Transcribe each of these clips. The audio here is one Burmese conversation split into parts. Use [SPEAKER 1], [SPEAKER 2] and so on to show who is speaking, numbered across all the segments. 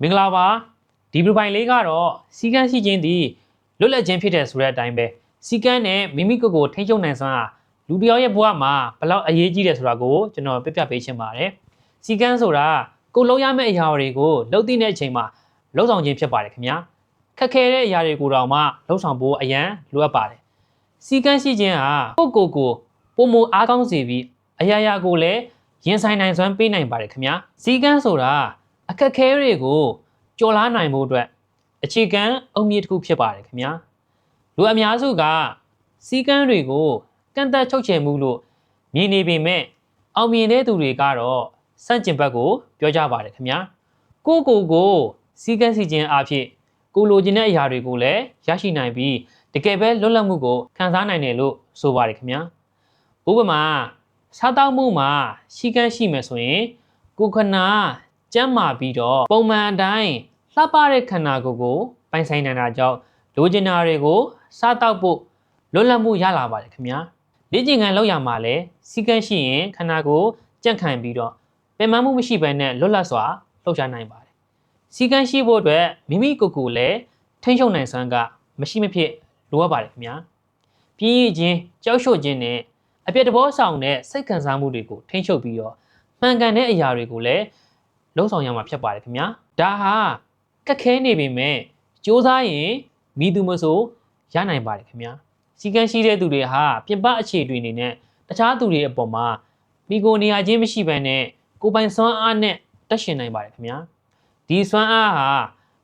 [SPEAKER 1] မင်္ဂလာပါဒီပရိုဖိုင်လေးကတော့စီကန်းရှိခြင်းသည်လွတ်လပ်ခြင်းဖြစ်တဲ့ဆိုတဲ့အတိုင်းပဲစီကန်းနဲ့မိမိကိုယ်ကိုထိန်းချုပ်နိုင်စွမ်းဟာလူတစ်ယောက်ရဲ့ဘဝမှာဘယ်လောက်အရေးကြီးတယ်ဆိုတာကိုကျွန်တော်ပြပြပေးချင်ပါတယ်စီကန်းဆိုတာကိုယ်လုံးရမယ့်အရာတွေကိုလှုပ်သိတဲ့အချိန်မှာလှုပ်ဆောင်ခြင်းဖြစ်ပါတယ်ခင်ဗျာခက်ခဲတဲ့အရာတွေကိုတောင်မှလှုပ်ဆောင်ဖို့အရန်လိုအပ်ပါတယ်စီကန်းရှိခြင်းဟာကိုယ့်ကိုယ်ကိုပုံမအားကောင်းစေပြီးအရာရာကိုလည်းရင်ဆိုင်နိုင်စွမ်းပေးနိုင်ပါတယ်ခင်ဗျာစီကန်းဆိုတာ အခက်ခဲတွေကိုကြော်လားနိုင်ဖို့အတွက်အခြေခံအုံမြင့်တစ်ခုဖြစ်ပါတယ်ခင်ဗျာလူအများစုကစီကန်းတွေကိုကန့်သက်ချုပ်ချယ်မှုလို့မြင်နေပေမဲ့အောင်မြင်တဲ့သူတွေကတော့စန့်ကျင်ဘက်ကိုပြောကြပါတယ်ခင်ဗျာကိုယ့်ကိုယ်ကိုစီကန်းစီခြင်းအဖြစ်ကိုလိုချင်တဲ့အရာတွေကိုလည်းရရှိနိုင်ပြီးတကယ်ပဲလွတ်လပ်မှုကိုခံစားနိုင်တယ်လို့ဆိုပါတယ်ခင်ဗျာဥပမာစားတောက်မှုမှာရှိကန်းရှိမယ်ဆိုရင်ကိုယ်ခနာ ကျန်းမာပြီးတော့ပုံမှန်အတိုင်းလှပတဲ့ခန္ဓာကိုယ်ကိုပိုင်ဆိုင်နိုင်တာကြောင့်လိုချင်တာတွေကိုစားတောက်ဖို့လွတ်လပ်မှုရလာပါတယ်ခင်ဗျာလေ့ကျင့်ခန်းလုပ်ရမှာလဲစီကန်းရှိရင်ခန္ဓာကိုယ်ကြန့်ခိုင်ပြီးတော့ပင်ပန်းမှုမရှိဘဲနဲ့လွတ်လပ်စွာလှုပ်ရှားနိုင်ပါတယ်စီကန်းရှိဖို့အတွက်မိမိကိုယ်ကိုယ်လည်းထိန်းချုပ်နိုင်စွမ်းကမရှိမဖြစ်လိုအပ်ပါတယ်ခင်ဗျာပြင်းရခြင်းကြောက်ရွံ့ခြင်းနဲ့အပြည့်တဘောဆောင်တဲ့စိတ်ခံစားမှုတွေကိုထိန်းချုပ်ပြီးတော့မှန်ကန်တဲ့အရာတွေကိုလည်း လုံးဆောင်ရမှာဖြစ်ပါတယ်ခင်ဗျာဒါဟာကက်ခဲနေပေမဲ့စူးစမ်းရင်မိသူမဆိုရနိုင်ပါတယ်ခင်ဗျာစီကန်းရှိတဲ့သူတွေဟာပြင်ပအခြေတွေအနေနဲ့တခြားသူတွေအပေါ်မှာမိကိုနေရာချင်းမရှိဘဲနဲ့ကိုယ်ပိုင်စွမ်းအားနဲ့တက်ရှင်နိုင်ပါတယ်ခင်ဗျာဒီစွမ်းအားဟာ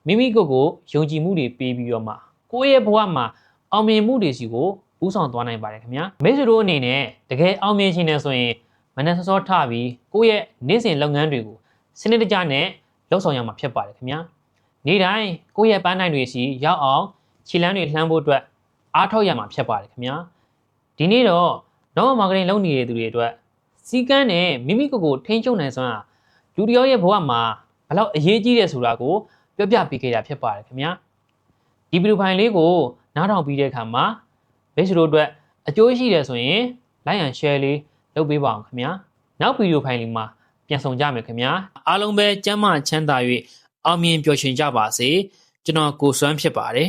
[SPEAKER 1] မိမိကိုယ်ကိုယုံကြည်မှုတွေပေးပြီးတော့မှကိုယ့်ရဲ့ဘဝမှာအောင်မြင်မှုတွေစီကိုဦးဆောင်သွားနိုင်ပါတယ်ခင်ဗျာမိတ်ဆွေတို့အနေနဲ့တကယ်အောင်မြင်ခြင်းနဲ့ဆိုရင်မနက်စောစောထပြီးကိုယ့်ရဲ့နေ့စဉ်လုပ်ငန်းတွေကို စနစ်တကျနဲ့လှုပ်ဆောင်ရမှာဖြစ်ပါတယ်ခင်ဗျာနေ့တိုင်းကိုယ့်ရဲ့ပန်းနိုင်တွေစီရောက်အောင်ခြေလမ်းတွေလှမ်းဖို့အတွက်အားထုတ်ရမှာဖြစ်ပါတယ်ခင်ဗျာဒီနေ့တော့တော့မာကတင်လုပ်နေတဲ့သူတွေအတွက်စီကန်းနဲ့မိမိကိုယ်ကိုထိန်းချုပ်နိုင်စွမ်းဟာလူတစ်ယောက်ရဲ့ဘဝမှာဘယ်လောက်အရေးကြီးတယ်ဆိုတာကိုပြောပြပေးခဲ့တာဖြစ်ပါတယ်ခင်ဗျာဒီဗီဒီယိုဖိုင်လေးကိုနားထောင်ပြီးတဲ့အခါမှာမိတ်ဆွေတို့အတွက်အကျိုးရှိတယ်ဆိုရင် like and share လေးလုပ်ပေးပါအောင်ခင်ဗျာနောက်ဗီဒီယိုဖိုင်လေးမှာ ပြန်ဆောင်ကြမယ်ခင်ဗျာအားလုံးပဲကျမ်းမာချမ်းသာ၍အောင်မြင်ပျော်ရွှင်ကြပါစေကျွန်တော်ကိုစွမ်းဖြစ်ပါတယ်